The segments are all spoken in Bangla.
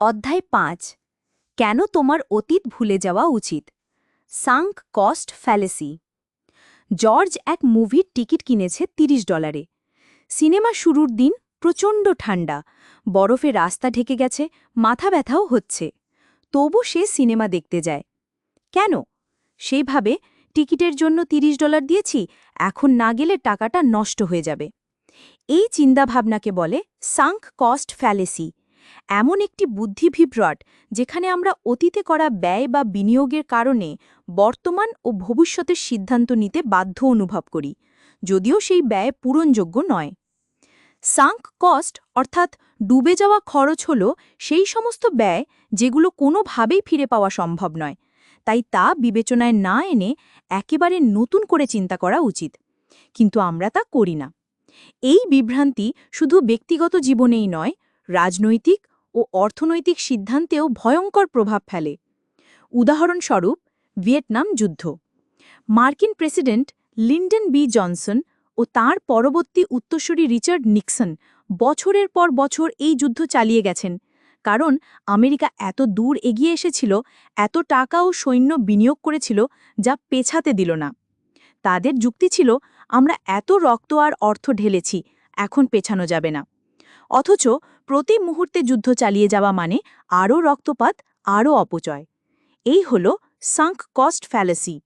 অধ্যায় পাঁচ। কেন তোমার অতীত ভুলে যাওয়া উচিত? Sunk cost ফ্যালেসি। জর্জ এক মুভির টিকিট কিনেছে ৩০ ডলারে। সিনেমা শুরুর দিন প্রচণ্ড ঠান্ডা বরফে রাস্তা ঢেকে গেছে, মাথা ব্যথাও হচ্ছে। তবু সে সিনেমা দেখতে যায়। কেন? সেইভাবে টিকিটের জন্য ৩০ ডলার দিয়েছি, এখন না গেলে টাকাটা নষ্ট হয়ে যাবে। এই চিন্তাভাবনাকে বলে সাঙ্ক কস্ট ফ্যালেসি। এমন একটি বুদ্ধি বুদ্ধিভিভ্রট যেখানে আমরা অতীতে করা ব্যয় বা বিনিয়োগের কারণে বর্তমান ও ভবিষ্যতের সিদ্ধান্ত নিতে বাধ্য অনুভব করি, যদিও সেই ব্যয় পূরণযোগ্য নয়। সাঙ্ক কস্ট অর্থাৎ ডুবে যাওয়া খরচ হল সেই সমস্ত ব্যয় যেগুলো কোনোভাবেই ফিরে পাওয়া সম্ভব নয়, তাই তা বিবেচনায় না এনে একেবারে নতুন করে চিন্তা করা উচিত, কিন্তু আমরা তা করি না। এই বিভ্রান্তি শুধু ব্যক্তিগত জীবনেই নয় রাজনৈতিক ও অর্থনৈতিক সিদ্ধান্তেও ভয়ঙ্কর প্রভাব ফেলে। উদাহরণস্বরূপ, ভিয়েতনাম যুদ্ধ। মার্কিন প্রেসিডেন্ট লিন্ডন বি জনসন ও তার পরবর্তী উত্তরসূরি রিচার্ড নিক্সন বছরের পর বছর এই যুদ্ধ চালিয়ে গেছেন, কারণ আমেরিকা এত দূর এগিয়ে এসেছিল, এত টাকা ও সৈন্য বিনিয়োগ করেছিল যা পেছাতে দিল না। তাদের যুক্তি ছিল, আমরা এত রক্ত আর অর্থ ঢেলেছি, এখন পেছানো যাবে না। অথচ প্রতি মুহূর্তে যুদ্ধ চালিয়ে যাওয়া মানে আরও রক্তপাত, আরও অপচয়। এই হল সাঙ্ক কস্ট ফ্যালাসি।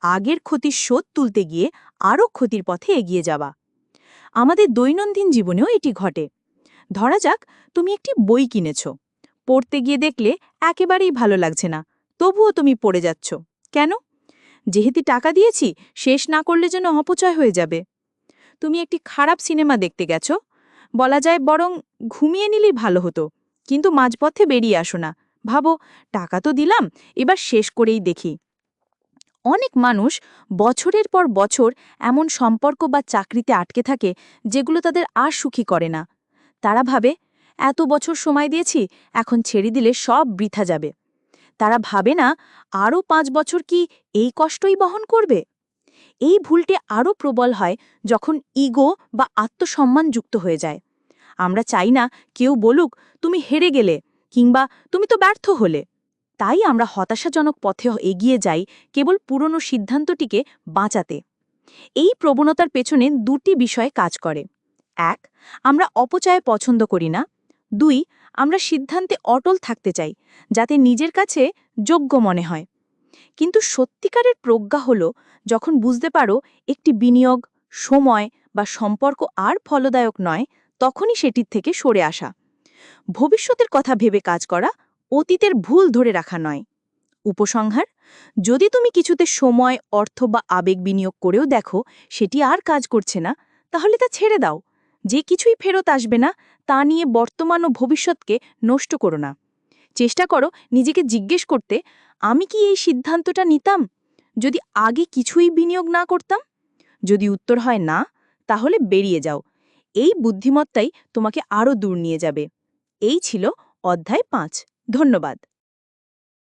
আগের ক্ষতির শোধ তুলতে গিয়ে আরও ক্ষতির পথে এগিয়ে যাওয়া। আমাদের দৈনন্দিন জীবনেও এটি ঘটে। ধরা যাক, তুমি একটি বই কিনেছ। পড়তে গিয়ে দেখলে একেবারেই ভালো লাগছে না। তবুও তুমি পড়ে যাচ্ছ। কেন? যেহেতু টাকা দিয়েছি, শেষ না করলে যেন অপচয় হয়ে যাবে। তুমি একটি খারাপ সিনেমা দেখতে গেছো। বলা যায় বরং ঘুমিয়ে নিলেই ভালো হতো। কিন্তু মাঝপথে বেরিয়ে আসো না। ভাবো, টাকা তো দিলাম, এবার শেষ করেই দেখি। অনেক মানুষ বছরের পর বছর এমন সম্পর্ক বা চাকরিতে আটকে থাকে যেগুলো তাদের আর সুখী করে না। তারা ভাবে, এত বছর সময় দিয়েছি, এখন ছেড়ে দিলে সব বৃথা যাবে। তারা ভাবে না, আরও পাঁচ বছর কি এই কষ্টই বহন করবে? এই ভুলটি আরও প্রবল হয় যখন ইগো বা আত্মসম্মান যুক্ত হয়ে যায়। আমরা চাই না কেউ বলুক, তুমি হেরে গেলে কিংবা, তুমি তো ব্যর্থ হলে তাই আমরা হতাশাজনক পথে এগিয়ে যাই কেবল পুরনো সিদ্ধান্তটিকে বাঁচাতে। এই প্রবণতার পেছনে দুটি বিষয়ে কাজ করে। এক, আমরা অপচয় পছন্দ করি না। দুই, আমরা সিদ্ধান্তে অটল থাকতে চাই যাতে নিজের কাছে যোগ্য মনে হয়। কিন্তু সত্যিকারের প্রজ্ঞা হল, যখন বুঝতে পারো একটি বিনিয়োগ, সময় বা সম্পর্ক আর ফলদায়ক নয়, তখনই সেটির থেকে সরে আসা। ভবিষ্যতের কথা ভেবে কাজ করা অতীতের ভুল ধরে রাখা নয়। উপসংহার, যদি তুমি কিছুতে সময়, অর্থ বা আবেগ বিনিয়োগ করেও দেখো সেটি আর কাজ করছে না, তাহলে তা ছেড়ে দাও। যে কিছুই ফেরত আসবে না, তা নিয়ে বর্তমান ও ভবিষ্যৎকে নষ্ট করো না। চেষ্টা করো নিজেকে জিজ্ঞেস করতে, আমি কি এই সিদ্ধান্তটা নিতাম? যদি আগে কিছুই বিনিয়োগ না করতাম? যদি উত্তর হয় না, তাহলে বেরিয়ে যাও। এই বুদ্ধিমত্তাই তোমাকে আরও দূর নিয়ে যাবে। এই ছিল অধ্যায় পাঁচ। ধন্যবাদ।